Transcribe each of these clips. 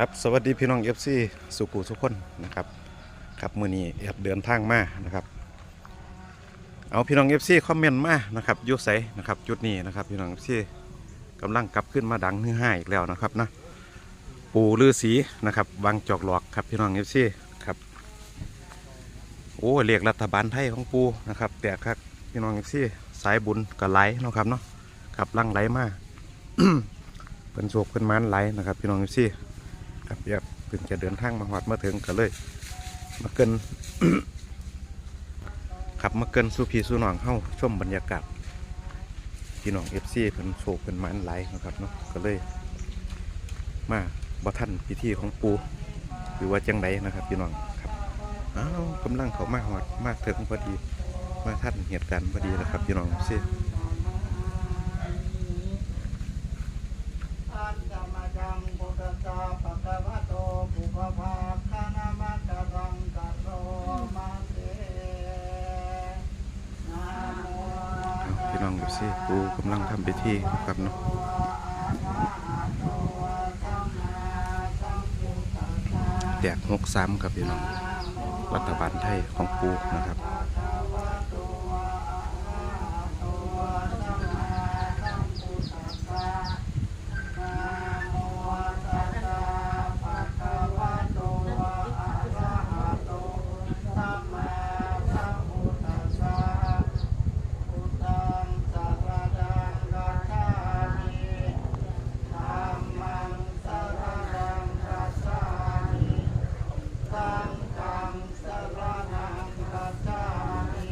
ครับสวัสดีพี่น้องเอฟซีสุกูทุกคนนะครับครับมือนี้แอบเดินทางมานะครับ เอาพี่น้องเอฟซีคอมเมนต์มานะครับยุใสนะครับจุดนี้นะครับพี่น้องเอฟซีกำลังกลับขึ้นมาดังฮือห้าอีกแล้วนะครับนะปูลือสีนะครับวางจอกหลอกครับพี่น้องเอฟซีครับโอ้เรียกรัฐบาลไทยของปูนะครับแต่ครับพี่น้องเอฟซีสายบุญกับไหลนะครับเนาะครับลังไหลมาเป็นโศกเป็นมันไหลนะครับพี่น้องเอฟซี ครับเดี๋ยวเพิ่งจะเดินทางมาหอดมาถึงกันเลย มาเกินขับมาเกินสู่พี่สู่น้องเข้าชมบรรยากาศพี่น้องเอฟซีเพิ่นโศกเป็นมันไหลนะครับเนาะก็เลย มาบ่ทันพิธีของปูหรือว่าจังไดนะครับพี่น้องครับอ้าวกำลังเขามาหอดมาถึงพอดี มาทันเหตุการณ์พอดีนะครับพี่น้องเอฟซี อันตมจังพุทธาปะกวะโตปุพพาคานามัตตังกัโรมาเตนะโม พี่น้ องเอฟซีปูกำลังทำพิธีครับเนาะแตกหกซ้ำครับพี่น้องรัฐบาลไทยของปูนะครับ สัมมาสัมพุทธัสสะพุทธังสารนังกัจฉามิธัมมังสารนังกัจฉามิสังฆังสารนังกัจฉามิ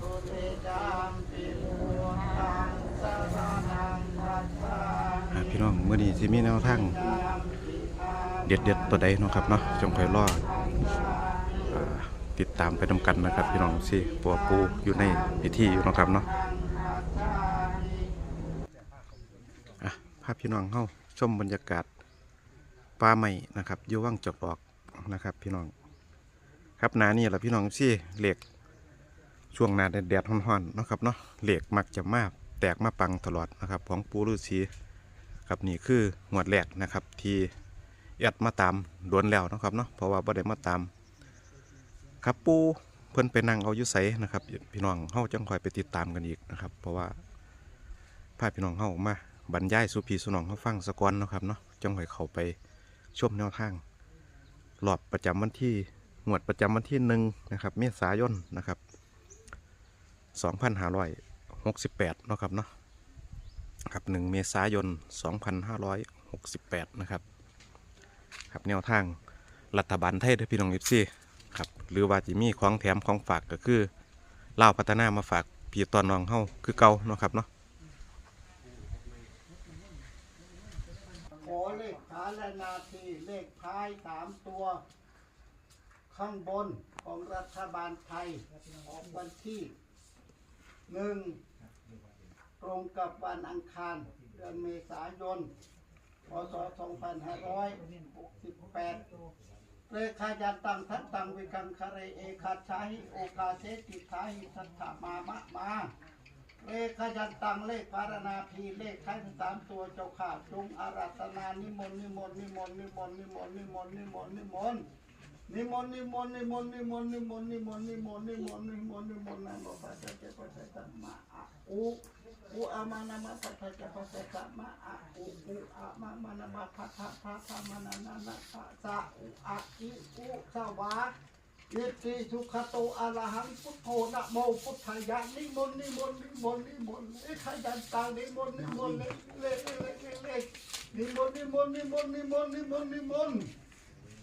ทุติยัมปิพุทธังสารนังกัจฉามิ อ่าพี่น้ องเมื่อนี้ที่มีแนวทางเด็ดเด็ดๆตัวใดเนาะครับเนาะจงคอยรออ่าติดตามไปนำกันนะครับ พี่น้องสิปัวปูอยู่ในพิธีอยู่นะครับเนาะอะภาพพี่น้องเข้าชมบรรยากาศป่าใหม่นะครับยู่ว่างจอกดอกนะครับ พี่น้อง ครับนานี่แหละพี่น้องสิเหล็กช่วงนาแดดๆร้อนๆนะครับเนาะเหล็กมักจะมากแตกมาปังตลอดนะครับ ของปูฤาษี ครับนี่คือหวดแรกนะครับ ที่แอดมาตามโดนแล้วนะครับเนาะเพราะว่าบ่ได้มาตาม ครับปูเพิ่อนไปนั่งเอายุไสนะครับ พี่น้องเฮาจังคอยไปติดตามกันอีกนะครับ เพราะว่าพาพี่น้องเฮามาบรรยายสู่พี่สู่น้องเฮาฟังสะกอนนะครับเนาะจังคอยเข้าไปชมแนวทางรอบประจำวันที่หวดประจำวันที่หนึ่งนะครับ เมษายนนะครับ 2568เนาะครับเนาะ ครับหนึ่งเมษายน 2568 นะครับครับแนวทางรัฐบาลไทยด้อพี่น้องยิปซี่ครับหรือว่าจะมีของแถมของฝากก็คือเล่าพัฒนามาฝากพี่ตอนน้องเฮาคือเก่าเนาะครับเนาะขอเลขท้ายและนาทีเลขท้ายสามตัว ข้างบนของรัฐบาลไทยออกวันที่หนึ่ง ตรงกับวันอังคารเดือนเมษายนพศ2568เลขายันตังทัตตังวิกังคะเรเอคาชาหิโอกาเสติทาหิสัทธามามะมา เลขายันตังเลขพารณาพีเลขท้ายสามตัวเจ้าข่าจงอารัตนานิมนต์นิมนต์นิมนต์นิมนต์นิมนต์นิมนต์นิมนต์นิมนต์นิมนต์นิมนต์นิมนต์นิมนต์นิมนต์นิมนต์นิมนต์นิมนต์นิมนต์นิมนต์นะโมนตัสสะเจ้าพระสัมนต์นิมาอะอุอุอามานะมะตัสสะ เจ้ามานามาสัพระสัมมาอะอุอุอามามานะมะพะทะพะทะมานะนะนะพะสะอุอะอิอุสวายิติสุขโตอะระหังพุทโธนะโมพุทธายะนิมนต์นิมนต์นิมนต์นิมนต์เลขยันตังนิมนต์นิมนต์เลเลเลเลเลนิมนต์นิมนต์นิมนต์นิมนต์นิมนต์นิมนต์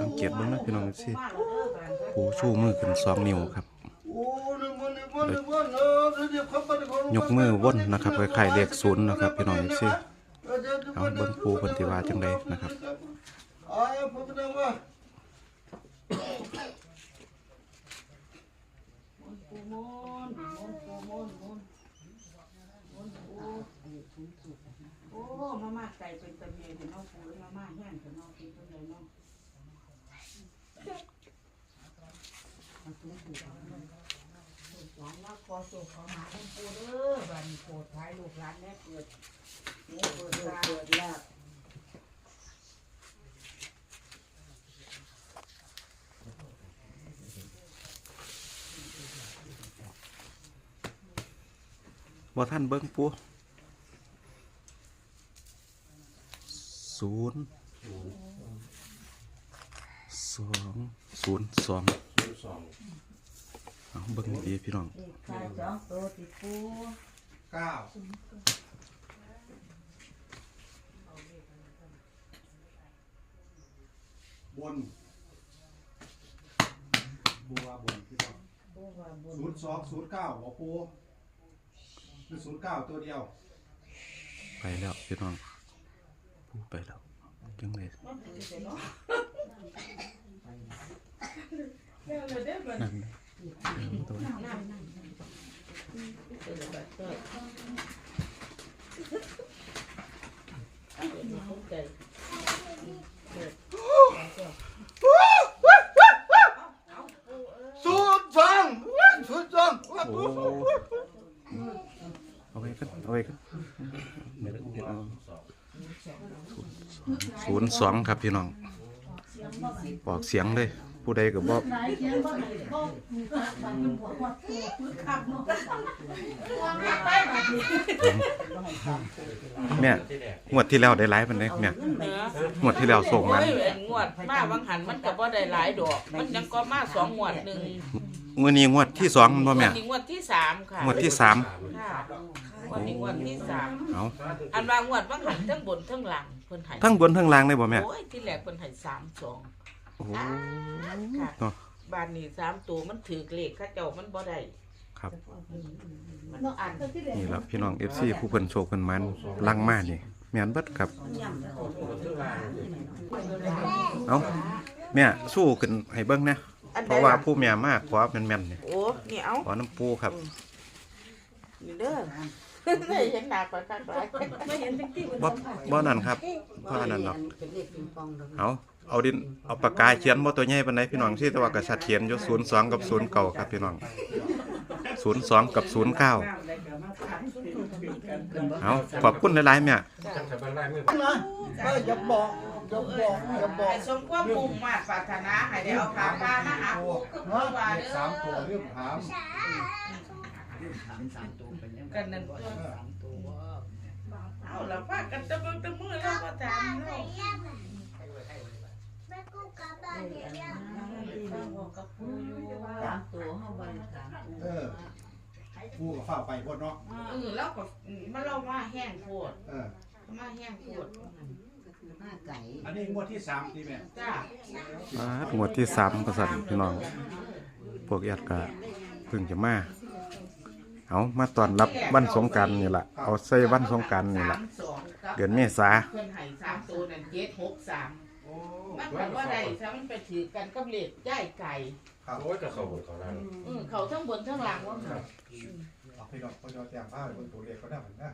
สังเกตบ้างนะพี่น้องสิปูชูมือขึ้นสองนิ้วครับยกมือว่นนะครับไข่เรียกศูนย์นะครับพี่น้องสิเอาบิ้งปูปฏิวาจังเลยนะครับโอ้มามาใส่เป็นตะเมียเนน้ปูมามาแห้งเนน้เป็นตะเมียน้อง ว่าขอหมาให้ปูเด้อบัดนโปรดท้ายลูกหลานแม่เกิดแม่เกิดตาเกิดแล้วบ่ท่านเบิ่งปูศูนย์สองศูนย์สอง เอาเบิ่งดีๆพี่น้องเด็กชายสองตัวติดปูเก้าบน บัวบนพี่น้องปูว่าบุญศูนย์สองศูนย์เก้าหัวปูคือศูนย์เก้าตัวเดียว ไปแล้วพี่น้องปูไปแล้วจังไดมันเป็นไงเนาะแล้วเลยได้บัดนั่นตัวนั่งนั่งนั่งเปิดบัตรเปิดเอาเปิดมาเข้า ใจเปิดเอาปูเอ้ยศูนย์สองศูนสองโอ้เอาไว้กันเอาไว้กันศูนย์สองครับพี่น้องบอกเสียงเลย ผู้ใดก็บอกแม่งวดที่แล้วได้ไลฟ์มันได้แม่งวดที่แล้วส่งมาโอ้ยอันงวดมาวังหันมันก็บ่ได้หลายดอก มันยังก็มาสองงวดหนึ่งงวดนี้งวดที่สองมันบ่งวแม่ดนี้งวดที่สามค่ะงวดที่สามค่ะงวดนี้งวดที่สามเอาอันว่างวดวังหันทั้งบนทั้งหลังเพิ่นให้ทั้งบนทั้งล่างได้บ่แม่โอ้ยที่แรกเพิ่นให้สามสอง โอ้โหค่ะเนาะบ้านนี้สามตัวมันถือเลขเข้าเจ้ามันบ่ได้ครับมันอันนี่แหละพี่น้อง FC ผู้เพิ่นโชคเพิ่นมันลังมานี่แม่นเบิดครับ เอาแม่สู้ขึ้นให้เบิ่งนะ อันเพใดราะว่าล่ะผู้แม่มากขอแม่นๆนี่โอ้นี่เอาขอน้ำปูครับ นี่เด้อได้เห็นหน้าปากกาหลายไม่เห็นติ๊กติ๊กบ่บ่นั่นครับบ่อันนั้นหรอกเป็นเลขปิงปองดอกเอา เอาดินเอาปากกาเขียนบ่ตัวใหญ่ปานใดพี่น้องสิแต่ว่าก็ชัดเขียนอยู่02 กับ 09 ครับพี่น้อง 02 กับ 09 เอาขอบคุณหลายๆแม่นะเอ้ยอย่าบอกอย่าบอกอย่าบอกให้สมความมุ่งมาตรปรารถนาให้ได้เอาขาปลามาหาปู่คือผู้ว่าเด้สามตัวอเรื่องถามกันนั่นตัวเอาละว่ากันตะมึงตะมือแล้วก็ถามเนาะ สามตัวเข้าไปสามตัวเออปูกับฝ้าไปพ่นเนาะเออแล้วก็มันเรามาแห้งโพดเออ มาแห้งโพดก็คือหน้าไก่อันนี้งวดที่สามที่แม่จ้าบาดงวดที่3ประสันพี่น้อง พวกญาติก็เพิ่งจะมา เอามาต้อนรับวันสงกรานต์นี่ล่ะเอาใส่วันสงกรานต์นี่ล่ะสามสองกับเดือนเมษาเพิ่นให้สามตัวนั่นเจ็ดหกสาม โอ้มันก็ว่าได้ซะมันไปถือกันกับเลขย่ายไก่ ครับโอ้ยจะเข้าบนเขาแล้วเออเขาทั้งบนทั้งล่างว่าค่ะเอาไปดอกพอจอแต้มผ้าไปบนตัวเล็กก็ได้เหมือนกัน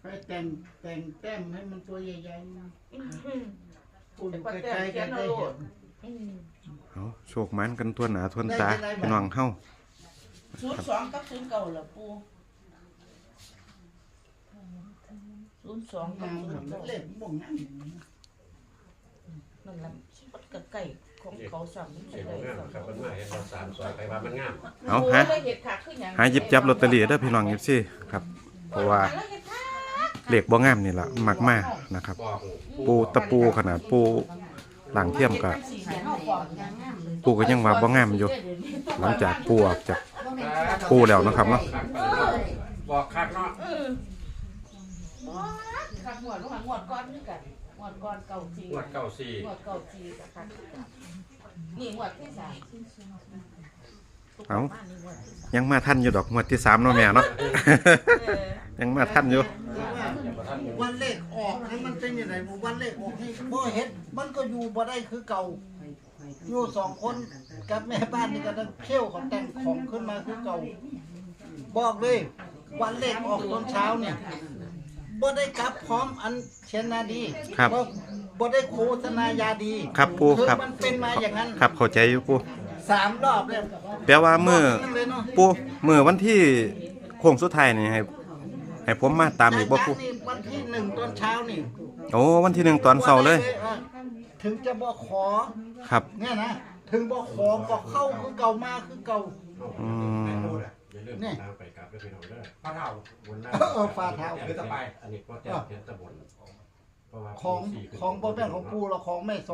ไปแต่งแต่งแต้มให้มันตัวใหญ่ๆนะคุณแต่ใกก็แต่ล้ๆเขีกัยนนได้เอาโลเห็ดนอืมเอาโชคมันกันทั่วหน้าทั่วตาพี่น้องเฮาศูนย์สองกับศูนย์เก่าละปูศูนย์สองกับงามศูนย์แบเก่าบเล่นบ่งงั้นนั่ นละมันกับไก่ของเขาสั่งมันเสียงไก่งามสั่งครับมันมาเห็นเราสามซอยไปว่ามันงามเอาโอ้ฮะหาขึ้นยังหาหยิบจับลอตเตอรี่เด้อพี่น้อง FC ครับ เพราะว่าเลขบ่งามนี่ละมักมานะครับบอกปูตะปูขนาดปูหลังเทียมก็ปูก็ยังว่าบ่งามอยู่ หลังจากปูออกจาก ปูแล้วนะครับเนาะ บอกคักเนาะเออขัดหวดหวดหวก้อนนี่กัน หวดก้อนเก่าจีงวดเก้าสี่หวดเก่าจีกับขัดคือกันนี่หวดที่สามเอ้านี่หวดที่สามยังมาทันอยู่ดอกงวดที่3เนาะแม่เนาะ เออ ยังมาทันอยู่อย่ามาท่านอยู่ วันเลขออกให้มันเป็นยังไงวันเลขออกให้บ่เฮ็ดมันก็อยู่บ่ได้คือเก่าอยู่สองคนกับแม่บ้านนี่ก็ต้องเขี้ยวเขาแต่งของขึ้นมาคือเก่า บอกเลย วันเลขออกตอนเช้าเนี่ย บ่ได้กลับพร้อมอันเชนนาดีครับบ่ได้โฆษณายาดีครับปูคือครับ มันเป็นมาอย่างนั้นครับเข้าใจอยู่ปูสามรอบเลยแปลว่ามือบอกเลยเนาะปูมือวันที่โค้งสุดท้ายนี่ให้ให้ผมมาตามอีกบ่ปูจากนี่วันที่หนึ่งตอนเช้านี่โอ้วันที่หนึ่งตอนเช้าเลยออถึงจะบอกขอครับเนี่ยนะถึงบอกขอก็เข้าคือเก่ามาคือเก่าอืม อย่าลืมเนี่ยตามไปกลับด้วยพี่น้องเด้อพระเท่า บนหน้าเออฝ่าเท้าเดี๋ยวจะไป อันนี้ก็แต่เดี๋ยวจะบนเพราะว่าของสี่ของบ่แม่นของปูเราของแม่โส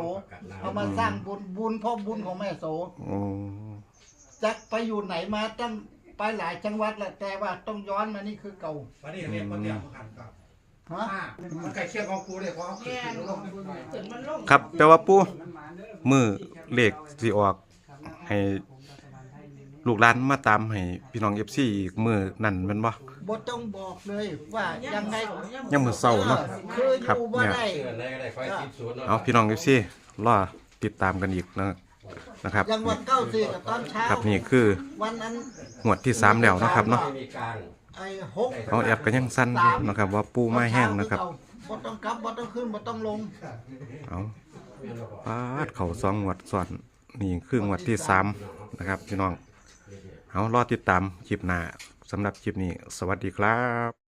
เอามาสร้างบุญบุญเพราะบุญของแม่โสโอ้จักไปอยู่ไหนมาตั้งไปหลายจังหวัดแหละแต่ว่าต้องย้อนมานี่คือเก่าวันนี้เรียนคนเดียวกันครับฮะห้ามันใกล้เคียงของกูเลยเพราะเขาขึ้นลงถึงมันลงครับแปลว่าปูมือเลขสิออก ให้ ลูกหลานมาตามให้พี่น้อง FC อีกมือนั่นแม่นบ่ บ่ต้องบอกเลยว่ายังไงยังมื้อเช้าเนาะ คืออครับยู่บ่เนี่ย ได้ เชื่อได้ก็ได้ค่อยคิดศูนย์เนาะ เอาพี่น้อง FC รอติดตามกันอีกนะนะครับยังวันเก้าสี่กับตอนเช้าครับนี่คือวันนั้นงวดที่สามแล้วนะครับเนาะไม่มีกลาง ไอ้หกเอาแอบก็ยังสั้นอยู่นะครับ ว่าปูไม้แห้งนะครับ บ่ต้องกลับบ่ต้องขึ้นบ่ต้องลง เอาปาดเขาสองงวดซ้อนนี่คืองวดที่สามนะครับพี่น้อง เอารอติดตามคลิปหน้าสำหรับคลิปนี้ สวัสดีครับ